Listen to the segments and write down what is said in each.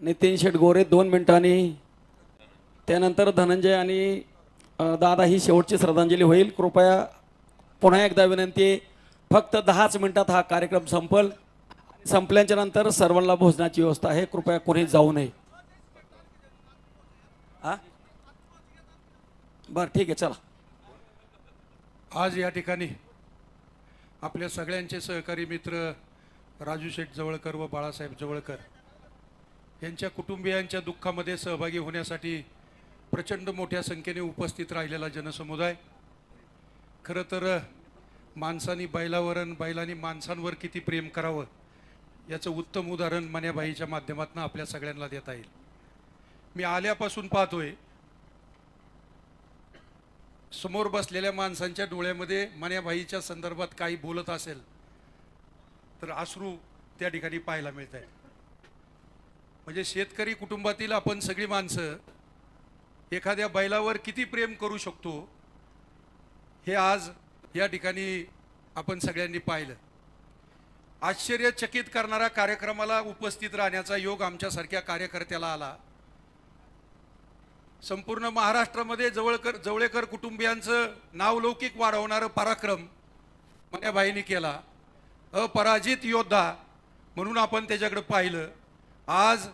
नितीन शेटगोरे दोन मिनिटांनी. त्यानंतर धनंजय आणि दादा ही शेवटची श्रद्धांजली होईल. कृपया पुन्हा एकदा विनंती फक्त दहाच मिनिटात हा कार्यक्रम संपल. संपल्याच्या नंतर सर्वांना भोजनाची व्यवस्था आहे. कृपया कोणी जाऊ नये. हा? बरं ठीक आहे चला. आज या ठिकाणी आपल्या सगळ्यांचे सहकारी मित्र राजू शेठ जवळकर व बाळासाहेब जवळकर यांच्या कुटुंबियांच्या दुःखामध्ये सहभागी होण्यासाठी प्रचंड मोठ्या संख्येने उपस्थित राहिलेला जनसमुदाय. खरं तर माणसानी बैलावर आणि बैलांनी माणसांवर किती प्रेम करावं याचं उत्तम उदाहरण मन्याबाईच्या माध्यमातून आपल्या सगळ्यांना देता येईल. मी आल्यापासून पाहतोय समोर बसलेल्या माणसांच्या डोळ्यामध्ये मन्याबाईच्या संदर्भात काही बोलत असेल तर अश्रू त्या ठिकाणी पाहायला मिळत आहे म्हणजे शेतकरी कुटुंबातील आपण सगळी माणसं एखाद्या बैलावर किती प्रेम करू शकतो हे आज या ठिकाणी आपण सगळ्यांनी पाहिलं. आश्चर्यचकित करणाऱ्या कार्यक्रमाला उपस्थित राहण्याचा योग आमच्यासारख्या कार्यकर्त्याला आला. संपूर्ण महाराष्ट्रामध्ये जवळकर जवळेकर कुटुंबियांचं नावलौकिक वाढवणारं पराक्रम मन्याबाईंनी केला. अपराजित योद्धा म्हणून आपण त्याच्याकडे पाहिलं. आज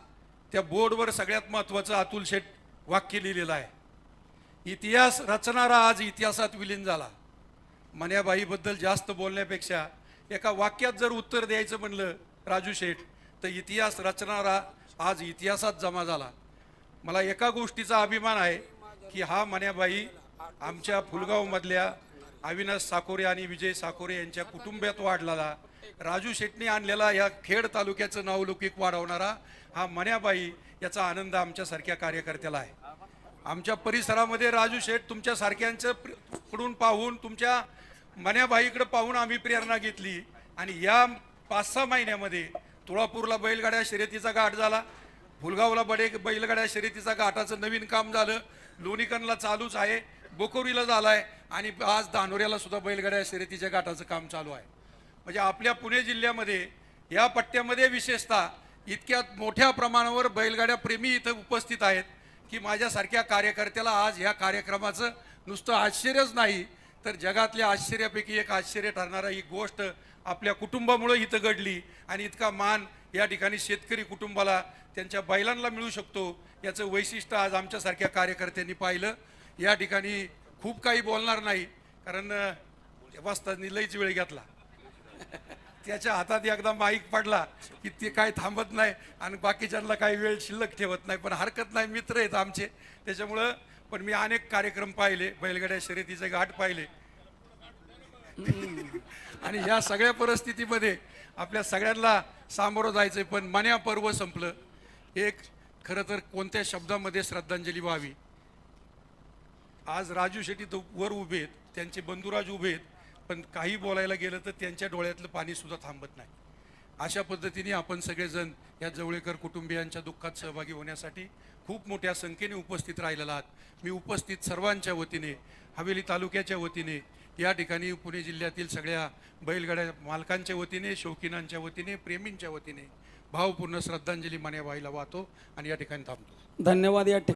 त्या बोर्डवर सगळ्यात महत्त्वाचं अतुल शेठ वाक्य लिहिलेलं आहे. इतिहास रचणारा आज इतिहासात विलीन झाला. मन्याबाईबद्दल जास्त बोलण्यापेक्षा एका वाक्यात जर उत्तर द्यायचं म्हणलं राजू शेठ तर इतिहास रचणारा आज इतिहासात जमा झाला. मला एका गोष्टीचा अभिमान आहे की हा मन्याबाई आमच्या फुलगावमधल्या अविनाश साकोरे आणि विजय साकोरे यांच्या कुटुंबात वाढलेला. राजू शेटने आणलेला या खेड तालुक्याचं नावलौकिक वाढवणारा हा मन्याबाई याचा आनंद आमच्यासारख्या कार्यकर्त्याला आहे. आमच्या परिसरामध्ये राजू शेठ तुमच्यासारख्यांचं प्र- कडून पाहून तुमच्या मन्याबाईकडे पाहून आम्ही प्रेरणा घेतली आणि या पाच सहा महिन्यामध्ये तुळापूरला बैलगाड्या शर्यतीचा घाट झाला. फुलगावला बडे बैलगाड्या शर्यतीचा घाटाचं नवीन काम झालं. लोणीकरणला चालूच आहे. बोकोरीला झालाय आणि आज धानोऱ्याला सुद्धा बैलगाड्या शर्यतीच्या गाठाचं काम चालू आहे. म्हणजे आपल्या पुणे जिल्ह्यामध्ये या पट्ट्यामध्ये विशेषतः इतक्या मोठ्या प्रमाणावर बैलगाड्या प्रेमी इथं उपस्थित आहेत की माझ्यासारख्या कार्यकर्त्याला आज ह्या कार्यक्रमाचं नुसतं आश्चर्यच नाही तर जगातल्या आश्चर्यापैकी एक आश्चर्य ठरणारा ही गोष्ट आपल्या कुटुंबामुळं इथं घडली आणि इतका मान या ठिकाणी शेतकरी कुटुंबाला त्यांच्या बैलांना मिळू शकतो याचं वैशिष्ट्य आज आमच्यासारख्या कार्यकर्त्यांनी पाहिलं. या ठिकाणी खूप काही बोलणार नाही कारण अं, लईच वेळ घेतला. त्याच्या हातात एकदा माईक पडला की ते काय थांबत नाही आणि बाकीच्यांना काही वेळ शिल्लक ठेवत नाही. पण हरकत नाही मित्र आहेत आमचे. त्याच्यामुळं पण मी अनेक कार्यक्रम पाहिले बैलगाड्या शर्यतीचे घाट पाहिले. आणि ह्या सगळ्या परिस्थितीमध्ये आपल्या सगळ्यांना सामोरं जायचंय पण मन्या पर्व संपलं. एक खरं तर कोणत्या शब्दामध्ये श्रद्धांजली व्हावी? आज राजू शेट्टी तर वर उभे आहेत त्यांचे बंधुराज उभे आहेत पण काही बोलायला गेलं तर त्यांच्या डोळ्यातलं पाणीसुद्धा थांबत नाही. अशा पद्धतीने आपण सगळेजण या जवळेकर कुटुंबियांच्या दुःखात सहभागी होण्यासाठी खूप मोठ्या संख्येने उपस्थित राहिलेला आहात. मी उपस्थित सर्वांच्या वतीने हवेली तालुक्याच्या वतीने या ठिकाणी पुणे जिल्ह्यातील सगळ्या बैलगाड्या मालकांच्या वतीने शौकीनांच्या वतीने प्रेमींच्या वतीने भावपूर्ण श्रद्धांजली मान्यबाईला वाहतो आणि या ठिकाणी थांबतो. धन्यवाद या ठिकाणी.